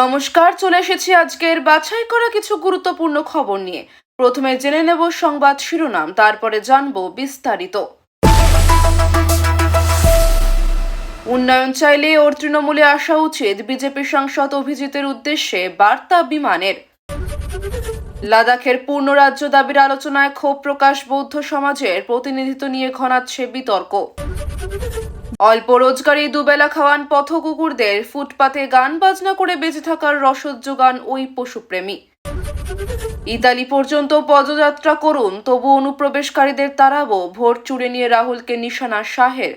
নমস্কার, চলে এসেছি আজকের বাছাই করা কিছু গুরুত্বপূর্ণ খবর নিয়ে। প্রথমে জেনে নেব সংবাদ শিরোনাম, তারপরে জানব বিস্তারিত। উন্নয়ন চাইলে ওর তৃণমূলে আসা উচিত, বিজেপি সাংসদ অভিজিতের উদ্দেশ্যে বার্তা বিমানের। লাদাখের পূর্ণ রাজ্য দাবির আলোচনায় ক্ষোভ প্রকাশ বৌদ্ধ সমাজের, প্রতিনিধিত্ব নিয়ে ঘনাচ্ছে বিতর্ক। অল্প রোজগারি দুবেলা খাওয়ান পথ কুকুরদের ফুটপাতে গান বাজনা করে বেঁচে থাকার রসদ যোগান ওই পশুপ্রেমী। ইতালি পর্যন্ত পদযাত্রা করুন, তবু অনুপ্রবেশকারীদের তাড়াবো ভোট চুড়ে নিয়ে রাহুলকে নিশানা শাহের।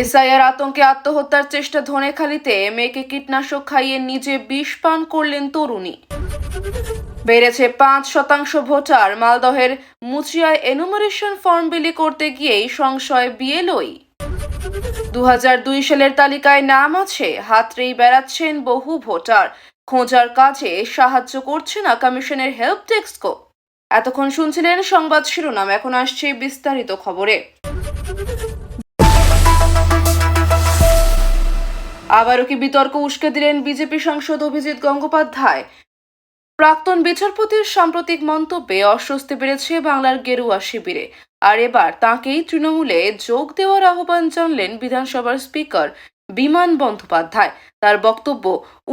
এসআইআর আতঙ্কে আত্মহত্যার চেষ্টা ধনেখালিতে, মেয়েকে কীটনাশক খাইয়ে নিজে বিষ পান করলেন তরুণী। বেড়েছে পাঁচ শতাংশ ভোটার, মালদহের মুচিয়ায় এনুমারেশন ফর্ম বিলি করতে গিয়েই সংশয় বিএলওই। দু সালের তালিকায় নাম আছে হাতড়েই বেড়াচ্ছেন বহু ভোটার। খোঁজার কাজে সাহায্য করছে না কমিশনের হেল্প ডেস্কও এতক্ষণ শুনছিলেন সংবাদ শিরোনাম, এখন আসছে বিস্তারিত খবরে। আবারও কি বিতর্ক উস্কে দিলেন বিজেপি সাংসদ অভিজিৎ গঙ্গোপাধ্যায়? প্রাক্তন বিচারপতির সাম্প্রতিক মন্তব্যে অস্বস্তি বেড়েছে বাংলার গেরুয়া শিবিরে। আর এবার তাঁকেই তৃণমূলে যোগ দেওয়ার আহ্বান জানলেন বিধানসভার স্পিকার বিমান বন্দ্যোপাধ্যায়। তার বক্তব্য,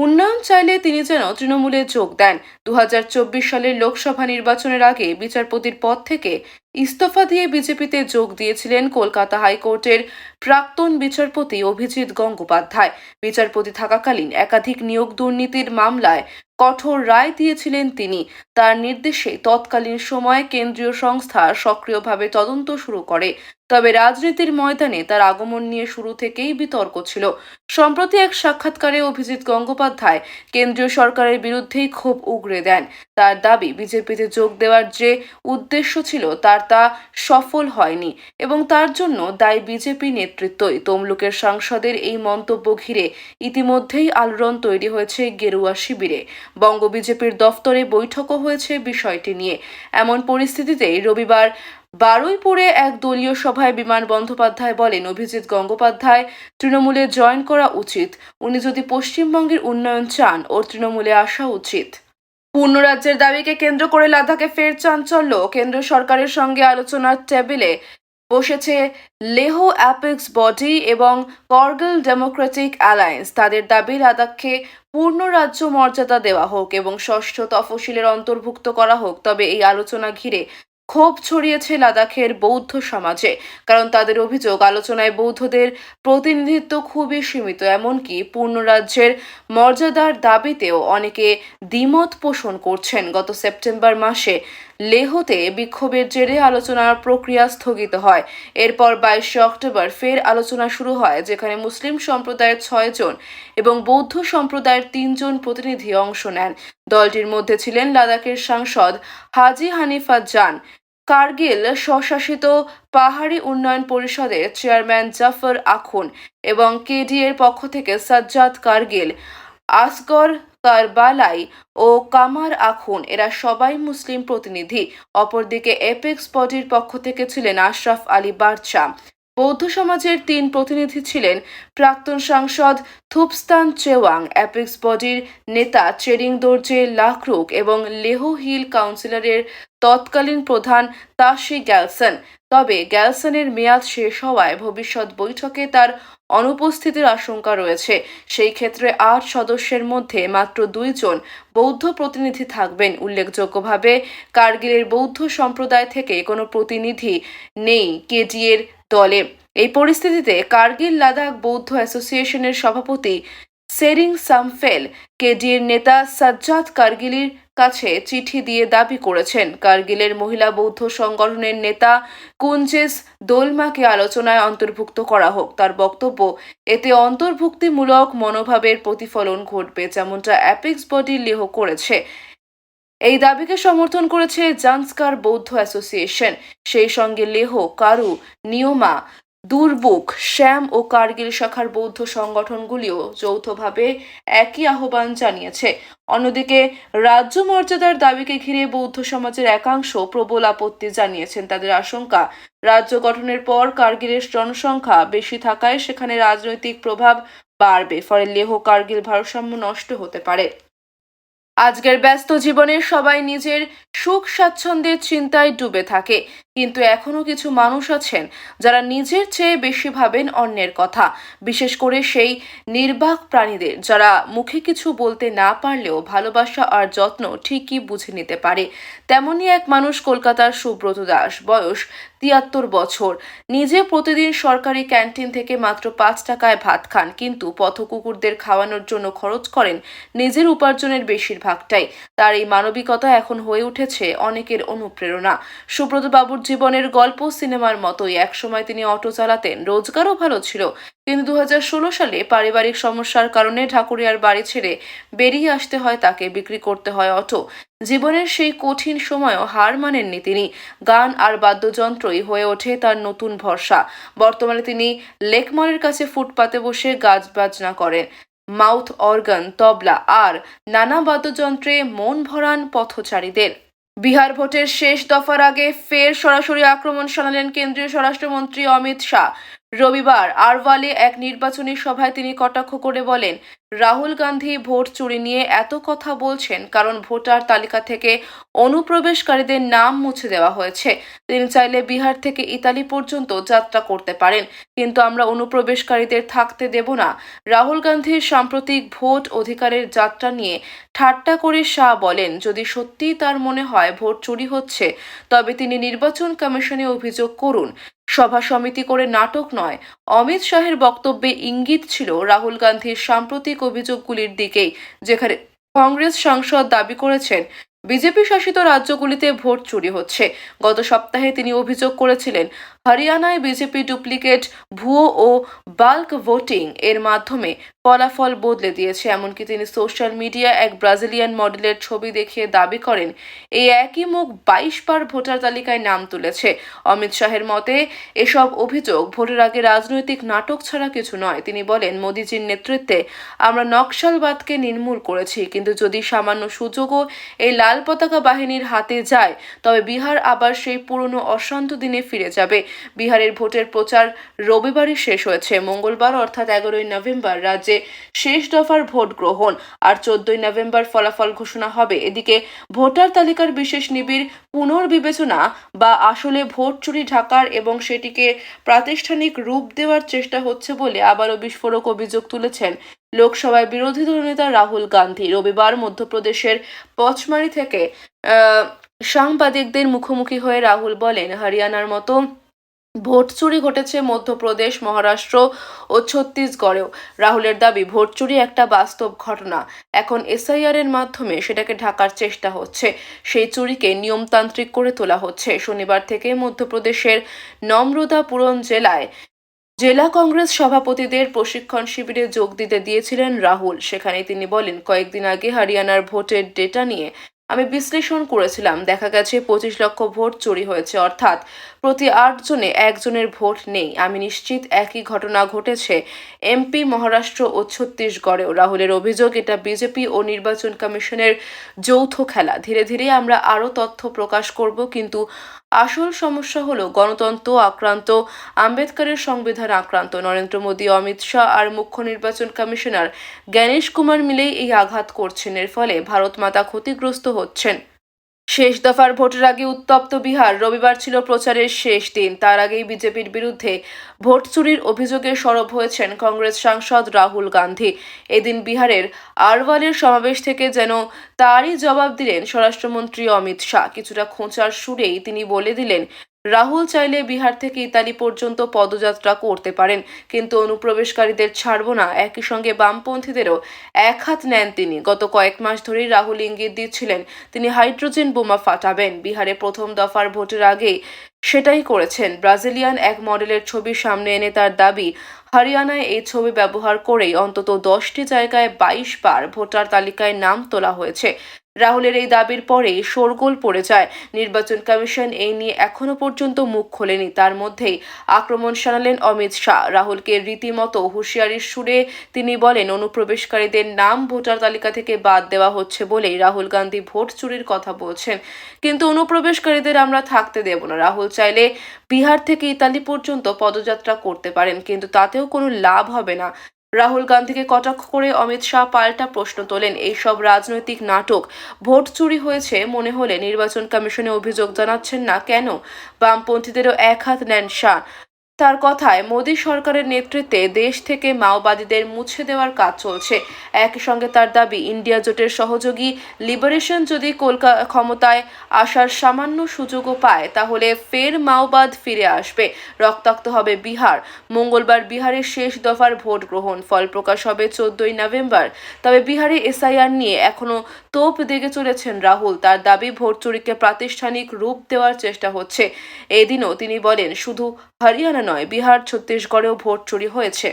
উন্নয়ন চাইলে তিনি যেন তৃণমূলে যোগ দেন। দু হাজার চব্বিশ সালের লোকসভা নির্বাচনের আগে বিচারপতির পদ থেকে ইস্তফা দিয়ে বিজেপিতে যোগ দিয়েছিলেন কলকাতা হাইকোর্টের প্রাক্তন বিচারপতি অভিজিৎ গঙ্গোপাধ্যায়। বিচারপতি থাকাকালীন একাধিক নিয়োগ দুর্নীতির মামলায় কঠোর রায় দিয়েছিলেন তিনি। তার নির্দেশে তৎকালীন সময়ে কেন্দ্রীয় সংস্থা সক্রিয়ভাবে তদন্ত শুরু করে। তবে রাজনীতির ময়দানে তার আগমন নিয়ে শুরু থেকেই বিতর্ক ছিল। সম্প্রতি এক সাক্ষাৎকারে অভিজিৎ গঙ্গোপাধ্যায় কেন্দ্রীয় সরকারের বিরুদ্ধেই ক্ষোভ উগরে দেন। তার দাবি, বিজেপিতে যোগ দেওয়ার যে উদ্দেশ্য ছিল, তার তা সফল হয়নি এবং তার জন্য দায়ী বিজেপি নেতৃত্বই তমলুকের সাংসদের এই মন্তব্য ঘিরে ইতিমধ্যেই আলোড়ন তৈরি হয়েছে গেরুয়া শিবিরে। বঙ্গ বিজেপির দফতরে বৈঠকও হয়েছে বিষয়টি নিয়ে। এমন পরিস্থিতিতেই রবিবার বারুইপুরে এক দলীয় সভায় বিমান বন্দ্যোপাধ্যায় বলেন, অভিজিৎ গঙ্গোপাধ্যায় তৃণমূলে জয়েন করা উচিত। উনি যদি পশ্চিমবঙ্গের উন্নয়ন চান, ওর তৃণমূলে আসা উচিত। পূর্ণ রাজ্যের দাবিকে কেন্দ্র করে লাদাখে ফের চাঞ্চল্য। কেন্দ্র সরকারের সঙ্গে আলোচনার টেবিলে বসেছে লেহ অ্যাপেক্স বডি এবং করগিল ডেমোক্রেটিক অ্যালায়েন্স। তাদের দাবি, লাদাখকে পূর্ণ রাজ্য মর্যাদা দেওয়া হোক এবং ষষ্ঠ তফসিলের অন্তর্ভুক্ত করা হোক। তবে এই আলোচনা ঘিরে ক্ষোভ ছড়িয়েছে লাদাখের বৌদ্ধ সমাজে, কারণ তাদের অভিযোগ আলোচনায় বৌদ্ধদের প্রতিনিধিত্ব খুবই সীমিত, এমনকি পূর্ণ রাজ্যের মর্যাদার দাবিতেও অনেকে দ্বিমত পোষণ করছেন। গত সেপ্টেম্বর মাসে লেহতে বিক্ষোভের জেরে আলোচনার প্রক্রিয়া স্থগিত হয়। এরপর বাইশে অক্টোবর ফের আলোচনা শুরু হয়, যেখানে মুসলিম সম্প্রদায়ের ছয়জন এবং বৌদ্ধ সম্প্রদায়ের তিনজন প্রতিনিধি অংশ নেন। দলটির মধ্যে ছিলেন লাদাখের সাংসদ হাজি হানিফা জান, কার্গিল স্বশাসিত পাহাড়ি উন্নয়ন পরিষদের চেয়ারম্যান জাফর আখুন এবং কেডিএর পক্ষ থেকে সাজ্জাদ কার্গিল, আসগর কারবালাই ও কামার আখুন, এরা সবাই মুসলিম প্রতিনিধি। অপরদিকে এপেক্স বডির পক্ষ থেকে ছিলেন আশরাফ আলী বাদশা। বৌদ্ধ সমাজের তিন প্রতিনিধি ছিলেন প্রাক্তন সাংসদ থুপস্তান চেওয়াং। অ্যাপেক্স বডির নেতা চেরিং দর্জে লাখরুক এবং লেহ হিল কাউন্সিলরের তৎকালীন প্রধান তাশি গ্যালসন। তবে গ্যালসনের মেয়াদ শেষ হওয়ায় ভবিষ্যৎ বৈঠকে তার অনুপস্থিতির আশঙ্কা রয়েছে। সেই ক্ষেত্রে আট সদস্যের মধ্যে মাত্র দুইজন বৌদ্ধ প্রতিনিধি থাকবেন। উল্লেখযোগ্যভাবে, কার্গিলের বৌদ্ধ সম্প্রদায় থেকে কোনো প্রতিনিধি নেই কেজিএর দলে। এই পরিস্থিতিতে কার্গিল লাদাখ বৌদ্ধ অ্যাসোসিয়েশনের সভাপতি সেরিং সামফেল কেডির নেতা সাজ্জাদ কার্গিলির কাছে চিঠি দিয়ে দাবি করেছেন। কার্গিলের মহিলা বৌদ্ধ সংগঠনের নেতা কুঞ্জেস দোলমাকে আলোচনায় অন্তর্ভুক্ত করা হোক। তার বক্তব্য, এতে অন্তর্ভুক্তিমূলক মনোভাবের প্রতিফলন ঘটবে, যেমনটা অ্যাপেক্স বডি লেহ করেছে। এই দাবিকে সমর্থন করেছে জান্সকার বৌদ্ধ অ্যাসোসিয়েশন। সেই সঙ্গে লেহ, কারু নিয়মা দুর্বুক শ্যাম ও কার্গিল শাখার বৌদ্ধ সংগঠনগুলিও যৌথভাবে একই আহ্বান জানিয়েছে। অন্যদিকে রাজ্য মর্যাদার দাবিকে ঘিরে বৌদ্ধ সমাজের একাংশ প্রবল আপত্তি জানিয়েছেন তাদের আশঙ্কা। রাজ্য গঠনের পর কার্গিলের জনসংখ্যা বেশি থাকায় সেখানে রাজনৈতিক প্রভাব বাড়বে, ফলে লেহ কার্গিল ভারসাম্য নষ্ট হতে পারে। আজকের ব্যস্ত জীবনে সবাই নিজের সুখ স্বাচ্ছন্দ্যের চিন্তায় ডুবে থাকে। কিন্তু এখনও কিছু মানুষ আছেন যারা নিজের চেয়ে বেশি ভাবেন অন্যের কথা। বিশেষ করে সেই নির্বাক প্রাণীদের যারা মুখে কিছু বলতে না পারলেও ভালোবাসা আর যত্ন ঠিকই বুঝে নিতে পারে। তেমনই এক মানুষ কলকাতার সুব্রত দাস, বয়স তিয়াত্তর বছর। নিজে প্রতিদিন সরকারি ক্যান্টিন থেকে মাত্র পাঁচ টাকায় ভাত খান, কিন্তু পথকুকুরদের খাওয়ানোর জন্য খরচ করেন নিজের উপার্জনের বেশিরভাগটাই। তার এই মানবিকতা এখন হয়ে উঠেছে অনেকের অনুপ্রেরণা। সুব্রত বাবুর জীবনের গল্প সিনেমার মতোই একসময় তিনি অটো চালাতেন, রোজগারও ভালো ছিল। কিন্তু দু হাজার ষোলো সালে পারিবারিক সমস্যার কারণে ঢাকুরিয়ার বাড়ি ছেড়ে বেরিয়ে আসতে হয় তাকে, বিক্রি করতে হয় অটো। জীবনের সেই কঠিন সময়ও হার মানেননি তিনি। গান আর বাদ্যযন্ত্রই হয়ে ওঠে তার নতুন ভরসা। বর্তমানে তিনি লেকমলের কাছে ফুটপাতে বসে গাছ বাজনা করেন। মাউথ অর্গান, তবলা আর নানা বাদ্যযন্ত্রে মন ভরান পথচারীদের। বিহার ভোটের শেষ দফার আগে ফের সরাসরি আক্রমণ শোনালেন কেন্দ্রীয় স্বরাষ্ট্রমন্ত্রী অমিত শাহ। রবিবার আরওয়ালে এক নির্বাচনী সভায় তিনি কটাক্ষ করে বলেন রাহুল গান্ধী ভোট চুরি নিয়ে এত কথা বলছেন, কারণ ভোটার তালিকা থেকে অনুপ্রবেশকারীদের নাম মুছে দেওয়া হয়েছে। তিনি চাইলে বিহার থেকে ইতালি পর্যন্ত যাত্রা করতে পারেন, কিন্তু আমরা অনুপ্রবেশকারীদের থাকতে দেব না। রাহুল গান্ধীর সাম্প্রতিক ভোট অধিকারের যাত্রা নিয়ে ঠাট্টা করে শাহ বলেন, যদি সত্যিই তার মনে হয় ভোট চুরি হচ্ছে, তবে তিনি নির্বাচন কমিশনে অভিযোগ করুন। সভা সমিতি করে নাটক নয়। অমিত শাহের বক্তব্যে ইঙ্গিত ছিল, রাহুল গান্ধীর সাম্প্রতিক অভিযোগগুলির দিকেই, যেখানে কংগ্রেস সাংসদ দাবি করেছেন, বিজেপি শাসিত রাজ্যগুলিতে ভোট চুরি হচ্ছে। গত সপ্তাহে তিনি অভিযোগ করেছিলেন হরিয়ানায় বিজেপি ডুপ্লিকেট ভুয়ো ও বাল্ক ভোটিং এর মাধ্যমে ফলাফল বদলে দিয়েছে। এমনকি তিনি সোশ্যাল মিডিয়া এক ব্রাজিলিয়ান মডেলের ছবি দেখিয়ে দাবি করেন এই একই মুখ বাইশ বার ভোটার তালিকায় নাম তুলেছে। অমিত শাহের মতে, এসব অভিযোগ ভোটের আগে রাজনৈতিক নাটক ছাড়া কিছু নয়। তিনি বলেন, মোদিজির নেতৃত্বে আমরা নকশালবাদকে নির্মূল করেছি, কিন্তু যদি সামান্য সুযোগও এই লাল পতাকা বাহিনীর হাতে যায়, তবে বিহার আবার সেই পুরনো অশান্ত দিনে ফিরে যাবে। বিহারের ভোটের প্রচার রবিবারই শেষ হয়েছে। মঙ্গলবার অর্থাৎ এগারোই নভেম্বর রাজ্যে শেষ দফার ভোট গ্রহণ আর চোদ্দই নভেম্বর ফলাফল ঘোষণা হবে। এদিকে ভোটার তালিকার বিশেষ নিবিড় পুনর্বিবেচনা বা আসলে ভোট চুরি ঢাকার এবং সেটিকে প্রাতিষ্ঠানিক রূপ দেওয়ার চেষ্টা হচ্ছে বলে আবারও বিস্ফোরক অভিযোগ তুলেছেন লোকসভায় বিরোধী দলনেতা রাহুল গান্ধী। রবিবার মধ্যপ্রদেশের পচমারি থেকে সাংবাদিকদের মুখোমুখি হয়ে রাহুল বলেন, হরিয়ানার মতো ভোট চুরি ঘটেছে মধ্যপ্রদেশ, মহারাষ্ট্র ও ছত্তিশগড়েও। রাহুলের দাবি, ভোট চুরি একটা বাস্তব ঘটনা। এখন এসআইআর এর মাধ্যমে সেটাকে ঢাকার চেষ্টা হচ্ছে। সেই চুরিকে নিয়মতান্ত্রিক করে তোলা হচ্ছে। শনিবার থেকে মধ্যপ্রদেশের নম্রতাপুরম জেলায় জেলা কংগ্রেস সভাপতিদের প্রশিক্ষণ শিবিরে যোগ দিতে দিয়েছিলেন রাহুল। সেখানে তিনি বলেন, কয়েকদিন আগে হরিয়ানার ভোটের ডেটা নিয়ে আমি বিশ্লেষণ করেছিলাম। দেখা গেছে পঁচিশ লক্ষ ভোট চুরি হয়েছে, অর্থাৎ প্রতি আটজনে একজনের ভোট নেই। আমি নিশ্চিত একই ঘটনা ঘটেছে এমপি মহারাষ্ট্র ও ছত্তিশগড়েও। রাহুলের অভিযোগ, এটা বিজেপি ও নির্বাচন কমিশনের যৌথ খেলা। ধীরে ধীরে আমরা আরও তথ্য প্রকাশ করব, কিন্তু আসল সমস্যা হলো গণতন্ত্র আক্রান্ত, আম্বেদকরের সংবিধান আক্রান্ত। নরেন্দ্র মোদী, অমিত শাহ আর মুখ্য নির্বাচন কমিশনার জ্ঞানেশ কুমার মিলেই এই আঘাত করছেন। এর ফলে ভারত মাতা ক্ষতিগ্রস্ত হচ্ছেন। শেষ দফার ভোটের আগে উত্তপ্ত বিহার, রবিবার ছিল প্রচারের শেষ দিন। তার আগেই বিজেপির বিরুদ্ধে ভোট চুরির অভিযোগে সরব হয়েছেন কংগ্রেস সাংসদ রাহুল গান্ধী। এদিন বিহারের আরওয়ালের সমাবেশ থেকে যেন তারই জবাব দিলেন স্বরাষ্ট্রমন্ত্রী অমিত শাহ। কিছুটা খোঁচার সুরেই তিনি বলে দিলেন রাহুল চাইলে বিহার থেকে ইতালি পর্যন্ত পদযাত্রা করতে পারেন, কিন্তু অনুপ্রবেশকারীদের ছাড়ব না। একই সঙ্গে বামপন্থীদেরও এক হাত নেন তিনি। গত কয়েক মাস ধরেই রাহুল ইঙ্গিত দিচ্ছিলেন, তিনি হাইড্রোজেন বোমা ফাটাবেন। বিহারে প্রথম দফার ভোটের আগেই সেটাই করেছেন। ব্রাজিলিয়ান এক মডেলের ছবি সামনে এনে তার দাবি, হরিয়ানায় এই ছবি ব্যবহার করেই অন্তত দশটি জায়গায় বাইশ বার ভোটার তালিকায় নাম তোলা হয়েছে। রাহুলের এই দাবির পরেই শোরগোল পড়ে যায়। নির্বাচন কমিশন এই নিয়ে এখনও পর্যন্ত মুখ খোলেনি। তার মধ্যেই আক্রমণ শানালেন অমিত শাহ। রাহুলকে রীতিমতো হুঁশিয়ারির সুরে তিনি বলেন, অনুপ্রবেশকারীদের নাম ভোটার তালিকা থেকে বাদ দেওয়া হচ্ছে বলেই রাহুল গান্ধী ভোট চুরির কথা বলছেন। কিন্তু অনুপ্রবেশকারীদের আমরা থাকতে দেব না। রাহুল চাইলে বিহার থেকে ইতালি পর্যন্ত পদযাত্রা করতে পারেন, কিন্তু তাতেও কোনো লাভ হবে না। রাহুল গান্ধীকে কটাক্ষ করে অমিত শাহ পাল্টা প্রশ্ন তোলেন। এইসব রাজনৈতিক নাটক। ভোট চুরি হয়েছে মনে হলে নির্বাচন কমিশনে অভিযোগ জানাচ্ছেন না কেন? বামপন্থীদেরও এক হাত নেন শাহ। তার কথায় মোদী সরকারের নেতৃত্বে দেশ থেকে মাওবাদীদের মুছে দেওয়ার কাজ চলছে। একই সঙ্গে তার দাবি, ইন্ডিয়া জোটের সহযোগী লিবারেশন যদি কলকাতা ক্ষমতায় আসার সামান্য সুযোগও পায়, তাহলে ফের মাওবাদ ফিরে আসবে। রক্তাক্ত হবে বিহার। মঙ্গলবার বিহারের শেষ দফার ভোট গ্রহণ। ফল প্রকাশ হবে চোদ্দই নভেম্বর। তবে বিহারে এসআইআর নিয়ে এখনও তোপ দেগে চলেছেন রাহুল। তার দাবি, ভোট চুরিকে প্রাতিষ্ঠানিক রূপ দেওয়ার চেষ্টা হচ্ছে। এদিনও তিনি বলেন, শুধু হরিয়ানা নয়, বিহার, ছত্তিশগড়েও ভোট চুরি হয়েছে।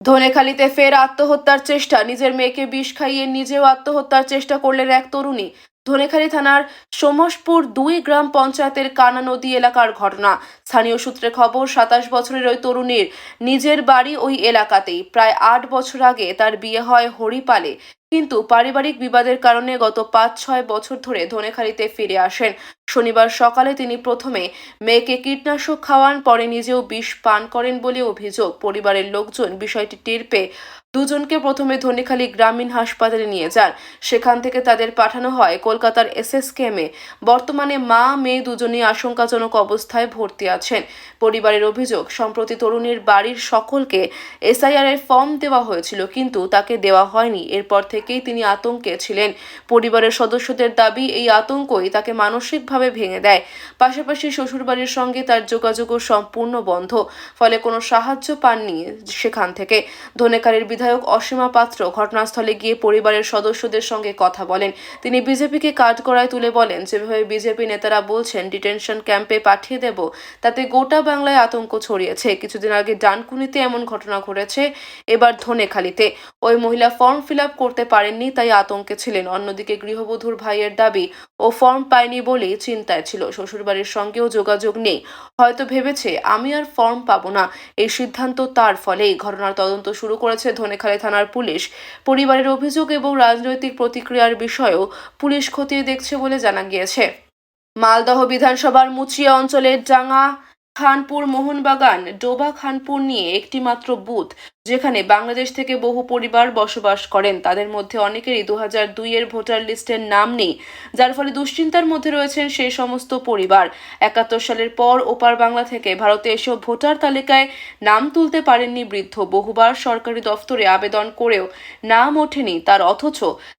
ধনেখালিতে ফের আত্মহত্যার চেষ্টা, নিজের মেয়েকে বিষ খাইয়ে নিজেও আত্মহত্যার চেষ্টা করলেন এক তরুণী। ধনেখালি থানার সোমসপুর দুই গ্রাম পঞ্চায়েতের কানা নদী এলাকার ঘটনা। স্থানীয় সূত্রে খবর, সাতাশ বছরের ওই তরুণীর নিজের বাড়ি ওই এলাকাতেই। প্রায় আট বছর আগে তার বিয়ে হয় হরিপালে। কিন্তু পারিবারিক বিবাদের কারণে গত পাঁচ, ছয় বছর ধরে ধনেখালিতে ফিরে আসেন। শনিবার সকালে তিনি প্রথমে মেয়েকে কীটনাশক খাওয়ান, পরে নিজেও বিষ পান করেন বলে অভিযোগ। পরিবারের লোকজন বিষয়টি টের পেয়ে দুজনকে প্রথমে ধনেখালি গ্রামীণ হাসপাতালে নিয়ে যান। সেখান থেকে তাদের পাঠানো হয় কলকাতার এসএসকেএমে বর্তমানে মা, মেয়ে দুজনেই আশঙ্কাজনক অবস্থায় ভর্তি আছেন। পরিবারের অভিযোগ, সম্প্রতি তরুণীর বাড়ির সকলকে এসআইআর এর ফর্ম দেওয়া হয়েছিল, কিন্তু তাকে দেওয়া হয়নি। এরপর থেকেই তিনি আতঙ্কে ছিলেন। পরিবারের সদস্যদের দাবি, এই আতঙ্কই তাকে মানসিকভাবে ভেঙে দেয়। পাশাপাশি শ্বশুরবাড়ির সঙ্গে তার যোগাযোগও সম্পূর্ণ বন্ধ, ফলে কোনো সাহায্য পাননি সেখান থেকে। ধনেকারের বিধায়ক অসীমা পাত্র ঘটনাস্থলে গিয়ে পরিবারের সদস্যদের সঙ্গে কথা বলেন। তিনি বিজেপিকে কাঠগড়ায় তুলে বলেন, যেভাবে বিজেপি নেতারা বলছেন, ডিটেনশন ক্যাম্পে পাঠিয়ে দেব, তাতে গোটা বাংলায় আতঙ্ক ছড়িয়েছে। কিছুদিন আগে ডানকুনিতে এমন ঘটনা ঘটেছে, এবার ধনেখালিতে। ওই মহিলা ফর্ম ফিল আপ করতে পারেননি, তাই আতঙ্কে ছিলেন। অন্যদিকে গৃহবধূর ভাইয়ের দাবি, ও ফর্ম পায়নি বলেই চিন্তায় ছিল। শ্বশুরবাড়ির সঙ্গেও যোগাযোগ নেই। হয়তো ভেবেছে, আমি আর ফর্ম পাবো না। এই সিদ্ধান্ত তার ফলেই ঘটনার তদন্ত শুরু করেছে ধনেখালি থানার পুলিশ। পরিবারের অভিযোগ এবং রাজনৈতিক প্রতিক্রিয়ার বিষয়েও পুলিশ খতিয়ে দেখছে বলে জানা গিয়েছে। মালদহ বিধানসভার মুচিয়া অঞ্চলের ডাঙ্গা খানপুর মোহনবাগান, ডোবা খানপুর নিয়ে একটিমাত্র বুথ যেখানে বাংলাদেশ থেকে বহু পরিবার বসবাস করেন। তাদের মধ্যে অনেকেরই দু হাজার দুইয়ের ভোটার লিস্টের নাম নেই, যার ফলে দুশ্চিন্তার মধ্যে রয়েছেন সেই সমস্ত পরিবার। একাত্তর সালের পর ওপার বাংলা থেকে ভারতে এসেও ভোটার তালিকায় নাম তুলতে পারেননি বৃদ্ধ। বহুবার সরকারি দফতরে আবেদন করেও নাম ওঠেনি তার, অথচ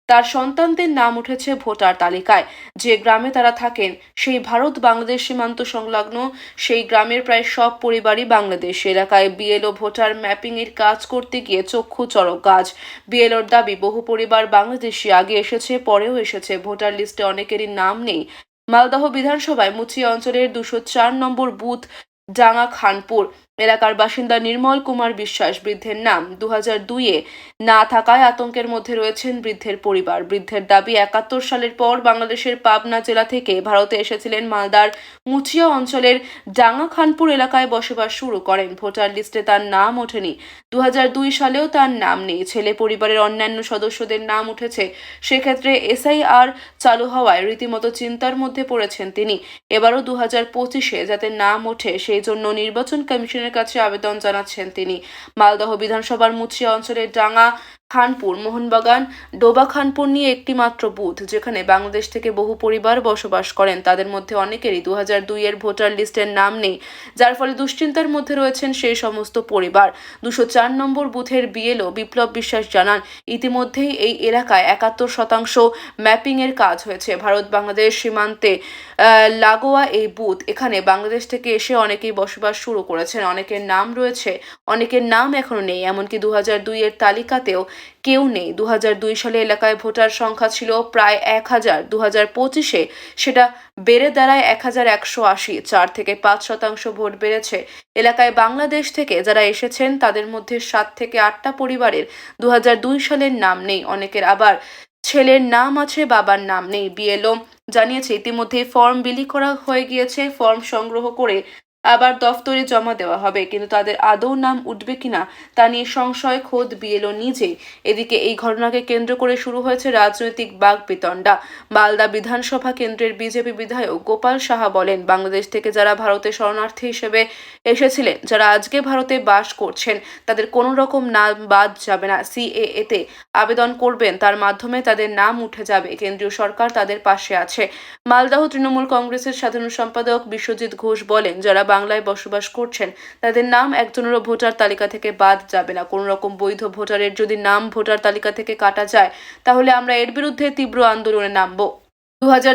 তার সন্তানদের নাম উঠেছে ভোটার তালিকায়। যে গ্রামে তারা থাকেন, সেই ভারত বাংলাদেশ সীমান্ত সংলগ্ন সেই গ্রামের প্রায় সব পরিবারই বাংলাদেশ এলাকায়। বিএলও ভোটার ম্যাপিং এর কাজ করতে গিয়ে চক্ষু চরক গাছ। বিএলওর দাবি, বহু পরিবার বাংলাদেশি আগে এসেছে, পরেও এসেছে। ভোটার লিস্টে অনেকেরই নাম নেই। মালদহ বিধানসভায় মুচি অঞ্চলের দুশো চার নম্বর বুথ ডাঙ্গা খানপুর। এলাকার বাসিন্দা নির্মল কুমার বিশ্বাস বৃদ্ধের নাম। দু হাজার দুইয়ে না থাকায় আতঙ্কের মধ্যে রয়েছেন বৃদ্ধের পরিবার। বৃদ্ধের দাবি, একাত্তর সালের পর বাংলাদেশের পাবনা জেলা থেকে ভারতে এসেছিলেন মালদার মুচিয়া অঞ্চলের ডাঙ্গা খানপুর এলাকায় বসবাস শুরু করেন। ভোটার লিস্টে তার নাম ওঠেনি। দু হাজার দুই সালেও তার নাম নেই। ছেলে পরিবারের অন্যান্য সদস্যদের নাম উঠেছে। সেক্ষেত্রে এসআইআর চালু হওয়ায় রীতিমতো চিন্তার মধ্যে পড়েছেন তিনি। এবারও দু হাজার পঁচিশে যাতে নাম ওঠে, সেই জন্য নির্বাচন কমিশনের কাছে আবেদন জানাচ্ছেন তিনি। মালদহ বিধানসভার মুচিয়া অঞ্চলের ডাঙ্গা খানপুর, মোহনবাগান, ডোবা, খানপুর নিয়ে একটি মাত্র বুথ, যেখানে বাংলাদেশ থেকে বহু পরিবার বসবাস করেন। তাদের মধ্যে অনেকেরই দু হাজার দুইয়ের ভোটার লিস্টের নাম নেই, যার ফলে দুশ্চিন্তার মধ্যে রয়েছেন সেই সমস্ত পরিবার। দুশো চার নম্বর বুথের বিএলও বিপ্লব বিশ্বাস জানান, ইতিমধ্যেই এই এলাকায় একাত্তর শতাংশ ম্যাপিংয়ের কাজ হয়েছে। ভারত বাংলাদেশ সীমান্তে লাগোয়া এই বুথ, এখানে বাংলাদেশ থেকে এসে অনেকেই বসবাস শুরু করেছেন। অনেকের নাম রয়েছে, অনেকের নাম এখনও নেই, এমনকি দু হাজার দুইয়ের তালিকাতেও কেউ নেই। দু সালে এলাকায় ভোটার সংখ্যা ছিল প্রায় এক হাজার। দু পঁচিশে সেটা বেড়ে দাঁড়ায় এক হাজার একশো আশি। চার থেকে পাঁচ শতাংশ ভোট বেড়েছে। এলাকায় বাংলাদেশ থেকে যারা এসেছেন, তাদের মধ্যে সাত থেকে আটটা পরিবারের দু সালের নাম নেই। অনেকের আবার ছেলের নাম আছে, বাবার নাম নেই। বিএলও জানিয়েছে ইতিমধ্যে ফর্ম বিলি করা হয়ে গিয়েছে। ফর্ম সংগ্রহ করে আবার দফতরে জমা দেওয়া হবে। কিন্তু তাদের আদৌ নাম উঠবে কিনা তা নিয়ে সংশয় খোদ বিএলও নিজেই। এদিকে এই ঘটনাকে কেন্দ্র করে শুরু হয়েছে রাজনৈতিক বাগ বিতণ্ডা মালদা বিধানসভা কেন্দ্রের বিজেপি বিধায়ক গোপাল সাহা বলেন, বাংলাদেশ থেকে যারা ভারতে শরণার্থী হিসেবে এসেছিলেন, যারা আজকে ভারতে বাস করছেন, তাদের কোনো রকম নাম বাদ যাবে না। সিএএ তে আবেদন করবেন, তার মাধ্যমে তাদের নাম উঠে যাবে। কেন্দ্রীয় সরকার তাদের পাশে আছে। মালদাহ তৃণমূল কংগ্রেসের সাধারণ সম্পাদক বিশ্বজিৎ ঘোষ বলেন, যারা বাংলায় বসবাস করছেন, তাদের নাম একজনেরও ভোটার তালিকা থেকে বাদ যাবে না। কোনো রকম বৈধ ভোটারের যদি নাম ভোটার তালিকা থেকে কাটা যায়, তাহলে আমরা এর বিরুদ্ধে তীব্র আন্দোলনে নামবো।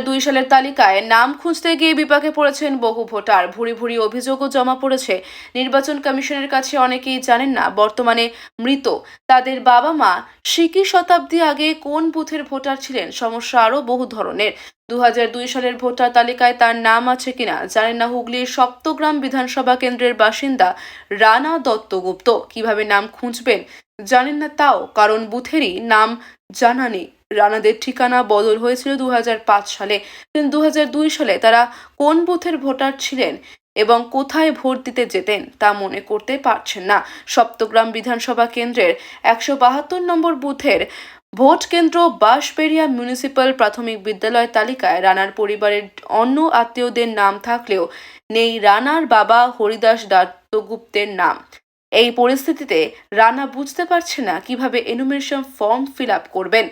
দু সালের তালিকায় নাম খুঁজতে গিয়ে বিপাকে পড়েছেন বহু ভোটার। ভুরি ভুরি অভিযোগও জমা পড়েছে। নির্বাচন কমিশনের কাছে অনেকেই জানেন না, বর্তমানে মৃত। তাদের বাবা মা সিকি শতাব্দী আগে কোন বুথের ভোটার ছিলেন? সমস্যা আরও বহু ধরনের। দু সালের ভোটার তালিকায় তার নাম আছে কিনা জানেন না হুগলির সপ্তগ্রাম বিধানসভা কেন্দ্রের বাসিন্দা রানা দত্তগুপ্ত কীভাবে নাম খুঁজবেন জানেন না তাও, কারণ বুথেরই নাম জানা নেই। রানাদের ঠিকানা বদল হয়েছিল দু হাজার পাঁচ সালে। কিন্তু দু হাজার দুই সালে তারা কোন বুথের ভোটার ছিলেন এবং কোথায় ভোট দিতে যেতেন তা মনে করতে পারছেন না। সপ্তগ্রাম বিধানসভা কেন্দ্রের একশো বাহাত্তর নম্বর বুথের ভোট কেন্দ্র বাঁশবেড়িয়া মিউনিসিপ্যাল প্রাথমিক বিদ্যালয় তালিকায় রানার পরিবারের অন্য আত্মীয়দের নাম থাকলেও নেই রানার বাবা হরিদাস দত্তগুপ্তের নাম। এই পরিস্থিতিতে রানা বুঝতে পারছে না কীভাবে এনুমেশন ফর্ম ফিল আপ করবেন।